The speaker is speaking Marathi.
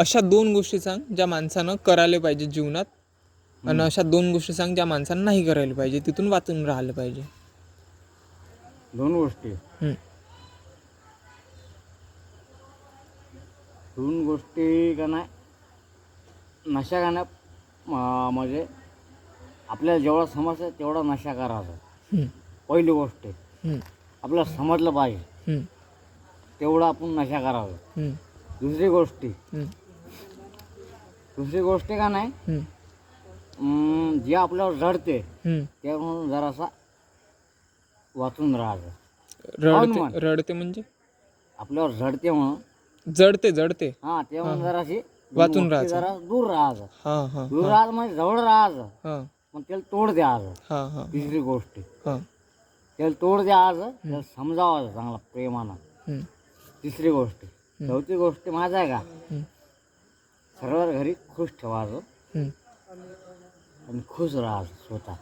अशा दोन गोष्टी सांग ज्या माणसानं करायला पाहिजे जीवनात आणि अशा दोन गोष्टी सांग ज्या माणसानं नाही करायला पाहिजे तिथून वाचून राहिलं पाहिजे दोन गोष्टी हम्म. दोन गोष्टी का नाही नशा का नाही म- म्हणजे आपल्याला जेवढा समजतं तेवढा नशा करायचा हम्म. पहिली गोष्ट हम्म. आपल्याला समजलं पाहिजे हम्म. तेवढा आपण नशा करावा हम्म. दुसरी गोष्टी हम्म. दुसरी गोष्ट का नाही? हम्म. अं, जे आपल्यावर जडते हम्म. ते म्हणून जरासा वाचून राहायचं रडते. रडते म्हणजे? आपल्यावर जडते म्हणून. जडते जडते. हा ते म्हणून जराशी वाचून गोष्टी राहायचं. जरा दूर राहायचं. हा हा दूर राहायचं म्हणजे जवळ राहायचं. हा. मग त्याला तोड द्यायचं. हा हा. तिसरी गोष्ट. हा. त्याला तोड द्यायचं त्याला समजावायचं चांगला प्रेमानं. हम्म. तिसरी गोष्ट. चौथी गोष्ट माझा आहे का? घरी खुश ठेवायचं. आणि खुश राहायचं स्वतः